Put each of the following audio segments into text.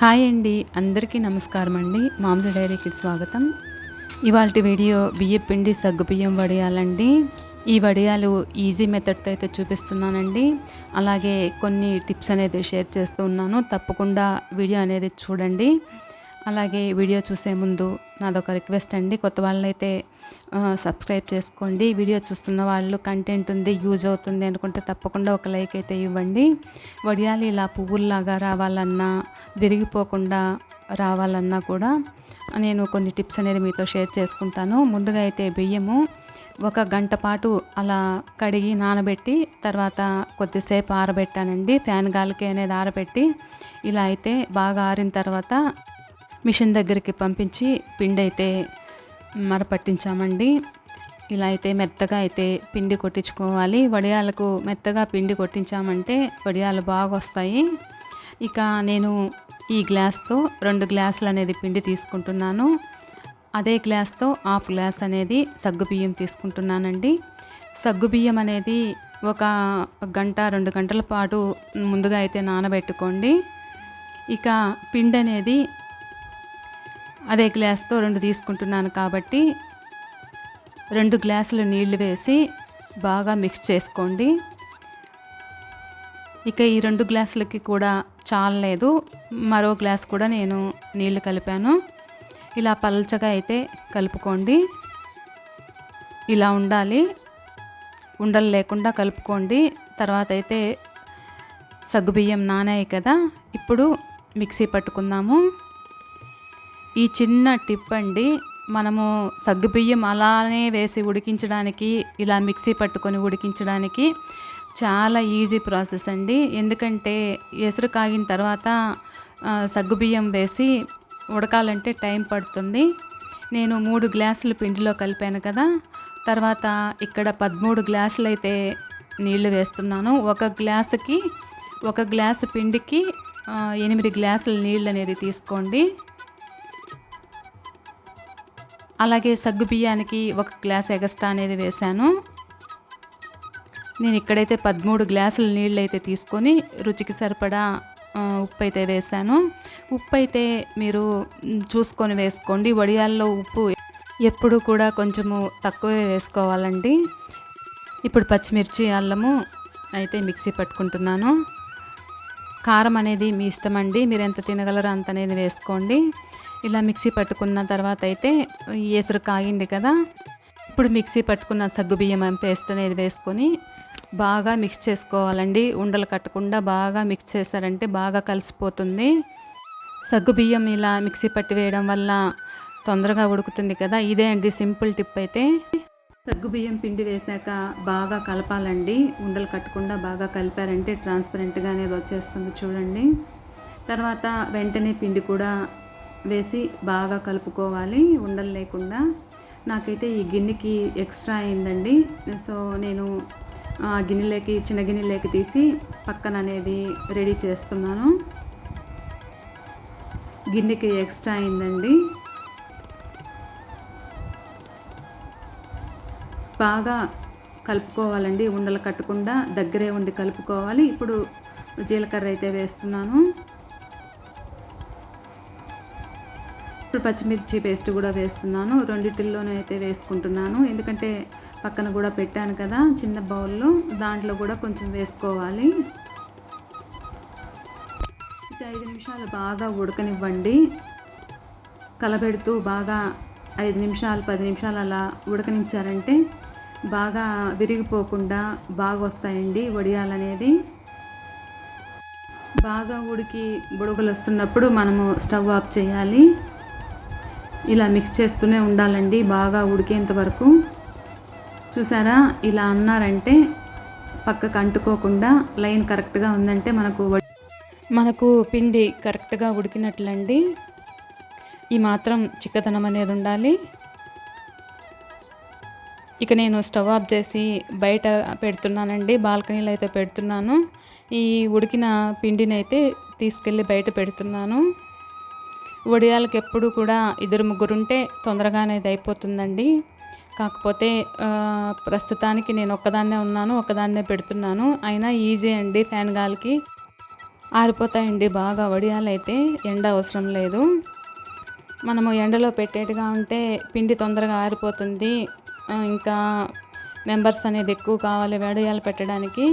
Hi అండి. అందరికీ నమస్కారం అండి. మాంస డైరీకి స్వాగతం. ఇవాళ వీడియో బియ్య పిండి సగ్గు బియ్యం వడియాలండి. ఈ వడియాలు ఈజీ మెథడ్తో అయితే చూపిస్తున్నానండి. అలాగే కొన్ని టిప్స్ అనేది షేర్ చేస్తూ ఉన్నాను. తప్పకుండా వీడియో అనేది చూడండి. అలాగే వీడియో చూసే ముందు నాదొక రిక్వెస్ట్ అండి. కొత్త వాళ్ళైతే సబ్స్క్రైబ్ చేసుకోండి. వీడియో చూస్తున్న వాళ్ళు కంటెంట్ ఉంది యూజ్ అవుతుంది అనుకుంటే తప్పకుండా ఒక లైక్ అయితే ఇవ్వండి. వడియాలు ఇలా పువ్వుల్లాగా రావాలన్నా విరిగిపోకుండా రావాలన్నా కూడా నేను కొన్ని టిప్స్ అనేది మీతో షేర్ చేసుకుంటాను. ముందుగా అయితే బియ్యము. ఒక గంట పాటు అలా కడిగి నానబెట్టి తర్వాత కొద్దిసేపు ఆరబెట్టానండి. ఫ్యాన్ గాలికి అనేది ఆరబెట్టి ఇలా అయితే బాగా ఆరిన తర్వాత మిషన్ దగ్గరికి పంపించి పిండి అయితే మరపట్టించామండి ఇలా అయితే మెత్తగా అయితే పిండి కొట్టించుకోవాలి. వడియాలకు మెత్తగా పిండి కొట్టించామంటే వడియాలు బాగా వస్తాయి. ఇక నేను ఈ గ్లాస్తో రెండు గ్లాసులు అనేది పిండి తీసుకుంటున్నాను. అదే గ్లాస్తో హాఫ్ గ్లాస్ అనేది సగ్గుబియ్యం తీసుకుంటున్నానండి. సగ్గుబియ్యం అనేది ఒక గంట రెండు గంటల పాటు ముందుగా అయితే నానబెట్టుకోండి. ఇక పిండి అనేది అదే గ్లాస్తో రెండు తీసుకుంటున్నాను కాబట్టి రెండు గ్లాసులు నీళ్ళు వేసి బాగా మిక్స్ చేసుకోండి. ఇక ఈ రెండు గ్లాసులకి కూడా చాలలేదు. మరో గ్లాస్ కూడా నేను నీళ్ళు కలిపాను. ఇలా పలచగా అయితే కలుపుకోండి. ఇలా ఉండాలి. ఉండలు లేకుండా కలుపుకోండి. తర్వాత అయితే సగ్గుబియ్యం నానాయి కదా. ఇప్పుడు మిక్సీ పట్టుకుందాము. ఈ చిన్న టిప్ అండి మనము సగ్గుబియ్యం అలానే వేసి ఉడికించడానికి ఇలా మిక్సీ పట్టుకొని ఉడికించడానికి చాలా ఈజీ ప్రాసెస్ అండి. ఎందుకంటే ఎసురు కాగిన తర్వాత సగ్గుబియ్యం వేసి ఉడకాలంటే టైం పడుతుంది. నేను మూడు గ్లాసులు పిండిలో కలిపాను కదా తర్వాత ఇక్కడ పదమూడు గ్లాసులు అయితే నీళ్ళు వేస్తున్నాను. ఒక గ్లాసుకి ఒక గ్లాసు పిండికి ఎనిమిది గ్లాసుల నీళ్ళు అనేది తీసుకోండి. అలాగే సగ్గు బియ్యానికి ఒక గ్లాస్ ఎగస్ట్రా అనేది వేశాను. నేను ఇక్కడైతే పదమూడు గ్లాసులు నీళ్ళు అయితే తీసుకొని రుచికి సరిపడా ఉప్పు అయితే వేశాను. ఉప్పు అయితే మీరు చూసుకొని వేసుకోండి. వడియాల్లో ఉప్పు ఎప్పుడు కూడా కొంచెము తక్కువే వేసుకోవాలండి. ఇప్పుడు పచ్చిమిర్చి అల్లము అయితే మిక్సీ పట్టుకుంటున్నాను. కారం అనేది మీ ఇష్టం అండి మీరు ఎంత తినగలరో అంత అనేది వేసుకోండి. ఇలా మిక్సీ పట్టుకున్న తర్వాత అయితే ఎసురు కాగింది కదా. ఇప్పుడు మిక్సీ పట్టుకున్న సగ్గుబియ్యం పేస్ట్ అనేది వేసుకొని బాగా మిక్స్ చేసుకోవాలండి. ఉండలు కట్టకుండా బాగా మిక్స్ చేశారంటే బాగా కలిసిపోతుంది. సగ్గుబియ్యం ఇలా మిక్సీ పట్టి వేయడం వల్ల తొందరగా ఉడుకుతుంది కదా. ఇదే అండి సింపుల్ టిప్ అయితే. సగ్గుబియ్యం పిండి వేసాక బాగా కలపాలండి. ఉండలు కట్టకుండా బాగా కలిపారంటే ట్రాన్స్పరెంట్గా అనేది వచ్చేస్తుంది చూడండి. తర్వాత వెంటనే పిండి కూడా వేసి బాగా కలుపుకోవాలి ఉండలు లేకుండా. నాకైతే ఈ గిన్నెకి ఎక్స్ట్రా అయిందండి. సో నేను ఆ గిన్నెలోకి చిన్న గిన్నెలోకి తీసి పక్కన అనేది రెడీ చేస్తున్నాను. గిన్నెకి ఎక్స్ట్రా అయిందండి. బాగా కలుపుకోవాలండి. ఉండలు కట్టకుండా దగ్గరే ఉండి కలుపుకోవాలి. ఇప్పుడు జీలకర్ర అయితే వేస్తున్నాను. ఇప్పుడు పచ్చిమిర్చి పేస్ట్ కూడా వేస్తున్నాను. రెండిటిల్లోనే అయితే వేసుకుంటున్నాను. ఎందుకంటే పక్కన కూడా పెట్టాను కదా చిన్న బౌల్లో. దాంట్లో కూడా కొంచెం వేసుకోవాలి. ఐదు నిమిషాలు బాగా ఉడకనివ్వండి. కలబెడుతూ బాగా ఐదు నిమిషాలు పది నిమిషాలు అలా ఉడకనిచ్చారంటే బాగా విరిగిపోకుండా బాగా వస్తాయండి వడియాలనేది బాగా ఉడికి బుడగలు వస్తున్నప్పుడు మనము స్టవ్ ఆఫ్ చేయాలి. ఇలా మిక్స్ చేస్తూనే ఉండాలండి బాగా ఉడికేంత వరకు. చూసారా? ఇలా అన్నారంటే పక్కకు అంటుకోకుండా లైన్ కరెక్ట్గా ఉందంటే మనకు మనకు పిండి కరెక్ట్గా ఉడికినట్లండి. ఈ మాత్రం చిక్కదనం అనేది ఉండాలి. ఇక నేను స్టవ్ ఆఫ్ చేసి బయట పెడుతున్నానండి బాల్కనీలో అయితే పెడుతున్నాను. ఈ ఉడికిన పిండిని అయితే తీసుకెళ్ళి బయట పెడుతున్నాను. వడియాలకు ఎప్పుడు కూడా ఇద్దరు ముగ్గురు ఉంటే తొందరగానే ఇది అయిపోతుందండి కాకపోతే ప్రస్తుతానికి నేను ఒక్కదాన్నే ఉన్నాను ఒక్కదాన్నే పెడుతున్నాను. అయినా ఈజీ అండి ఫ్యాన్ గాలికి. ఆరిపోతాయండి బాగా వడియాలైతే ఎండ అవసరం లేదు. మనము ఎండలో పెట్టేట్టుగా ఉంటే పిండి తొందరగా ఆరిపోతుంది. ఇంకా మెంబర్స్ అనేది ఎక్కువ కావాలి వడియాలు పెట్టడానికి.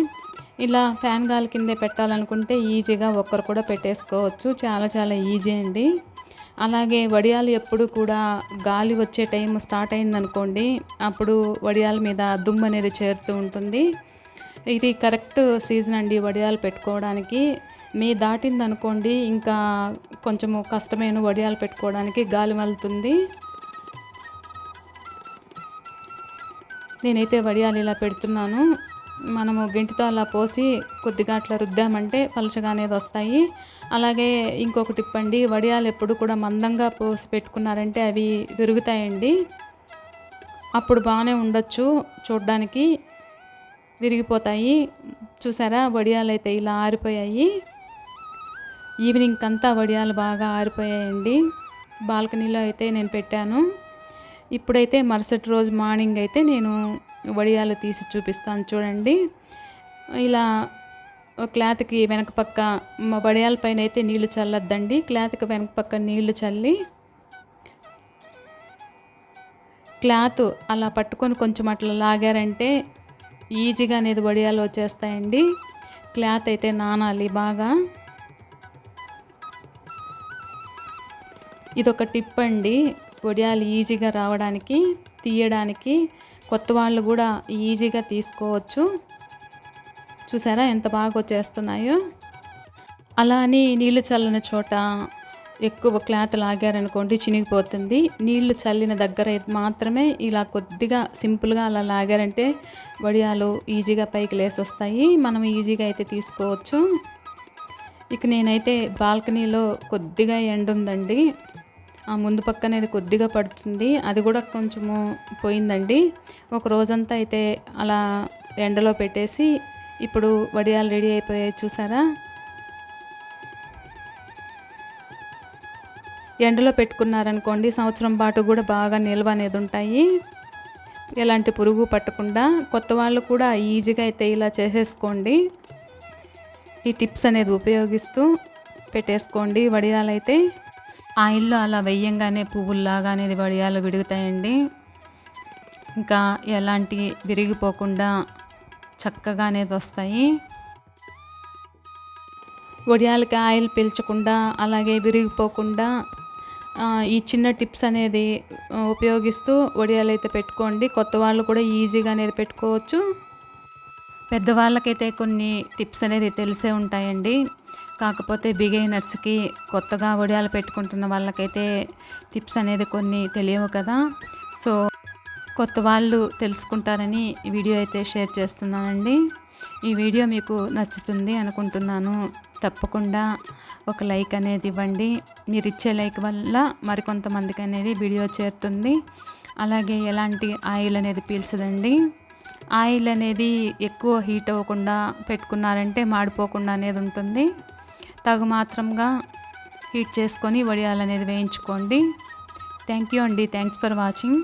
ఇలా ఫ్యాన్ గాలి కిందే పెట్టాలనుకుంటే ఈజీగా ఒక్కరు కూడా పెట్టేసుకోవచ్చు. చాలా చాలా ఈజీ అండి. అలాగే వడియాలు ఎప్పుడు కూడా గాలి వచ్చే టైం స్టార్ట్ అయిందనుకోండి అప్పుడు వడియాల మీద దుమ్ము అనేది చేరుతూ ఉంటుంది. ఇది కరెక్ట్ సీజన్ అండి వడియాలు పెట్టుకోవడానికి. మీ దాటింది అనుకోండి ఇంకా కొంచెము కష్టమైన వడియాలు పెట్టుకోవడానికి గాలి వెళ్తుంది నేనైతే వడియాలు ఇలా పెడుతున్నాను. మనము గెంటితో అలా పోసి కొద్దిగా అట్లా రుద్దామంటే పలచగా అనేది వస్తాయి. అలాగే ఇంకొక టిప్ అండి వడియాలు ఎప్పుడు కూడా మందంగా పోసి పెట్టుకున్నారంటే అవి విరుగుతాయండి. అప్పుడు బాగానే ఉండొచ్చు చూడ్డానికి. విరిగిపోతాయి. చూసారా? వడియాలు అయితే ఇలా ఆరిపోయాయి. ఈవినింగ్ అంతా వడియాలు బాగా ఆరిపోయాయండి. బాల్కనీలో అయితే నేను పెట్టాను. ఇప్పుడైతే మరుసటి రోజు మార్నింగ్ అయితే నేను వడియాలు తీసి చూపిస్తాను చూడండి. ఇలా క్లాత్కి వెనక పక్క మా వడియాల పైన అయితే నీళ్ళు చల్లొద్దండి. క్లాత్కి వెనక పక్క నీళ్ళు చల్లి క్లాత్ అలా పట్టుకొని కొంచెం అట్లా లాగారంటే ఈజీగా అనేది వడియాలు వచ్చేస్తాయండి. క్లాత్ అయితే నానాలి బాగా. ఇదొక టిప్ అండి. వడియాలు ఈజీగా రావడానికి తీయడానికి కొత్త వాళ్ళు కూడా ఈజీగా తీసుకోవచ్చు. చూసారా ఎంత బాగా వచ్చేస్తున్నాయో? అలా అని నీళ్ళు చల్లని చోట ఎక్కువ క్లాత్ లాగారనుకోండి చినిగిపోతుంది. నీళ్ళు చల్లిన దగ్గర అయితే మాత్రమే ఇలా కొద్దిగా సింపుల్గా అలా లాగారంటే వడియాలు ఈజీగా పైకి లేసొస్తాయి. మనం ఈజీగా అయితే తీసుకోవచ్చు. ఇక నేనైతే బాల్కనీలో కొద్దిగా ఎండ ఉందండి ముందు పక్క ఇది కొద్దిగా పడుతుంది. అది కూడా కొంచెము పోయిందండి. ఒక రోజంతా అయితే అలా ఎండలో పెట్టేసి ఇప్పుడు వడియాలు రెడీ అయిపోయాయి చూసారా? ఎండలో పెట్టుకున్నారనుకోండి సంవత్సరం పాటు కూడా బాగా నిల్వ అనేది ఉంటాయి. ఎలాంటి పురుగు పట్టకుండా కొత్త వాళ్ళు కూడా ఈజీగా అయితే ఇలా చేసేసుకోండి. ఈ టిప్స్ అనేది ఉపయోగిస్తూ పెట్టేసుకోండి వడియాలైతే అయితే. ఆయిల్లో అలా వెయ్యంగానే పువ్వుల్లాగా అనేది వడియాలు విడుగుతాయండి. ఇంకా ఎలాంటి విరిగిపోకుండా చక్కగా అనేది వస్తాయి. వడియాలకి ఆయిల్ పీల్చకుండా అలాగే విరిగిపోకుండా ఈ చిన్న టిప్స్ అనేది ఉపయోగిస్తూ వడియాలు అయితే పెట్టుకోండి. కొత్త వాళ్ళు కూడా ఈజీగా అనేది పెట్టుకోవచ్చు. పెద్దవాళ్ళకైతే కొన్ని టిప్స్ అనేది తెలిసే ఉంటాయండి. కాకపోతే బిగైనర్స్కి కొత్తగా ఒడియాలు పెట్టుకుంటున్న వాళ్ళకైతే టిప్స్ అనేది కొన్ని తెలియవు కదా. సో కొత్త వాళ్ళు తెలుసుకుంటారని ఈ వీడియో అయితే షేర్ చేస్తున్నానండి. ఈ వీడియో మీకు నచ్చుతుంది అనుకుంటున్నాను. తప్పకుండా ఒక లైక్ అనేది ఇవ్వండి. మీరు ఇచ్చే లైక్ వల్ల మరికొంతమందికి అనేది వీడియో చేరుతుంది. అలాగే ఎలాంటి ఆయిల్ అనేది పీల్చదండి. ఆయిల్ అనేది ఎక్కువ హీట్ అవ్వకుండా పెట్టుకున్నారంటే మాడిపోకుండా అనేది ఉంటుంది. తగు మాత్రంగా హీట్ చేసుకొని వడియాలనేది వేయించుకోండి. థ్యాంక్ యూ అండి. Thanks for watching